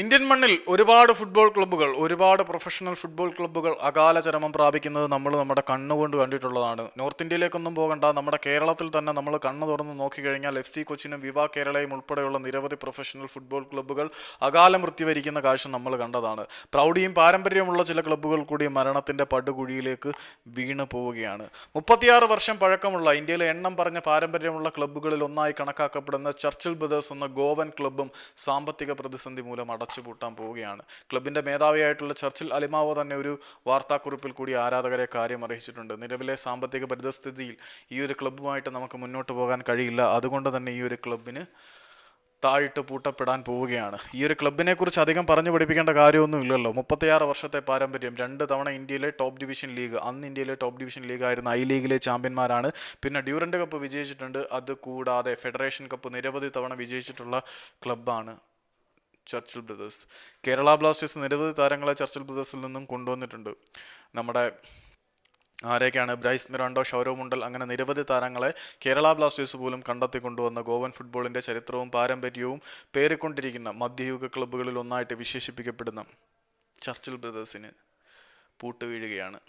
Indian മണ്ണിൽ ഒരുപാട് football ക്ലബ്ബുകൾ ഒരുപാട് പ്രൊഫഷണൽ ഫുട്ബോൾ ക്ലബ്ബുകൾ അകാല ചരമം പ്രാപിക്കുന്നത് നമ്മൾ നമ്മുടെ കണ്ണുകൊണ്ട് കണ്ടിട്ടുള്ളതാണ്. നോർത്ത് ഇന്ത്യയിലേക്കൊന്നും പോകണ്ട നമ്മുടെ കേരളത്തിൽ തന്നെ നമ്മൾ കണ്ണു തുറന്ന് നോക്കിക്കഴിഞ്ഞാൽ എഫ് സി കൊച്ചിനും വിവ കേരളയും ഉൾപ്പെടെയുള്ള നിരവധി പ്രൊഫഷണൽ ഫുട്ബോൾ ക്ലബ്ബുകൾ അകാല മൃത്യുവരിക്കുന്ന കാഴ്ച നമ്മൾ കണ്ടതാണ്. പ്രൗഢിയും പാരമ്പര്യമുള്ള ചില ക്ലബ്ബുകൾ കൂടി മരണത്തിന്റെ പടുകുഴിയിലേക്ക് വീണു പോവുകയാണ്. മുപ്പത്തിയാറ് വർഷം പഴക്കമുള്ള ഇന്ത്യയിലെ എണ്ണം പറഞ്ഞ പാരമ്പര്യമുള്ള ക്ലബ്ബുകളിൽ ഒന്നായി കണക്കാക്കപ്പെടുന്ന ചർച്ചിൽ ബ്രദേഴ്സ് എന്ന ഗോവൻ ക്ലബ്ബും സാമ്പത്തിക പ്രതിസന്ധി മൂലം അടച്ചുപൂട്ടാൻ പോവുകയാണ്. ക്ലബിന്റെ മേധാവിയായിട്ടുള്ള ചർച്ചിൽ അലിമാവോ തന്നെ ഒരു വാർത്താക്കുറിപ്പിൽ കൂടി ആരാധകരെ കാര്യം അറിയിച്ചിട്ടുണ്ട്. നിലവിലെ സാമ്പത്തിക പരിതസ്ഥിതിയിൽ ഈ ഒരു ക്ലബ്ബുമായിട്ട് നമുക്ക് മുന്നോട്ട് പോകാൻ കഴിയില്ല. അതുകൊണ്ട് തന്നെ ഈ ഒരു ക്ലബിന് താഴിട്ട് പൂട്ടപ്പെടാൻ പോവുകയാണ്. ഈ ഒരു ക്ലബിനെ കുറിച്ച് അധികം പറഞ്ഞു പഠിപ്പിക്കേണ്ട കാര്യമൊന്നും ഇല്ലല്ലോ. മുപ്പത്തിയാറ് വർഷത്തെ പാരമ്പര്യം. രണ്ട് തവണ ഇന്ത്യയിലെ ടോപ്പ് ഡിവിഷൻ ലീഗ് അന്ന് ഇന്ത്യയിലെ ടോപ്പ് ഡിവിഷൻ ലീഗ് ആയിരുന്ന ഐ ലീഗിലെ ചാമ്പ്യന്മാരാണ്. പിന്നെ ഡ്യൂറന്റ് കപ്പ് വിജയിച്ചിട്ടുണ്ട്. അത് കൂടാതെ ഫെഡറേഷൻ കപ്പ് നിരവധി തവണ വിജയിച്ചിട്ടുള്ള ക്ലബ്ബാണ്. Churchill Brothers. കേരള ബ്ലാസ്റ്റേഴ്സ് നിരവധി താരങ്ങളെ ചർച്ചിൽ ബ്രദേഴ്സിൽ നിന്നും കൊണ്ടുവന്നിട്ടുണ്ട്. നമ്മുടെ ആരെയൊക്കെയാണ്? ബ്രൈസ് മിറാണ്ടോ ഷൗരവ് മുണ്ടൽ അങ്ങനെ നിരവധി താരങ്ങളെ കേരള ബ്ലാസ്റ്റേഴ്സ് പോലും കണ്ടെത്തി കൊണ്ടുവന്ന ഗോവൻ ഫുട്ബോളിന്റെ ചരിത്രവും പാരമ്പര്യവും പേറിക്കൊണ്ടിരിക്കുന്ന മധ്യയുഗ ക്ലബ്ബുകളിൽ ഒന്നായിട്ട് വിശേഷിപ്പിക്കപ്പെടുന്ന ചർച്ചിൽ ബ്രദേഴ്സിന് പൂട്ടുവീഴുകയാണ്.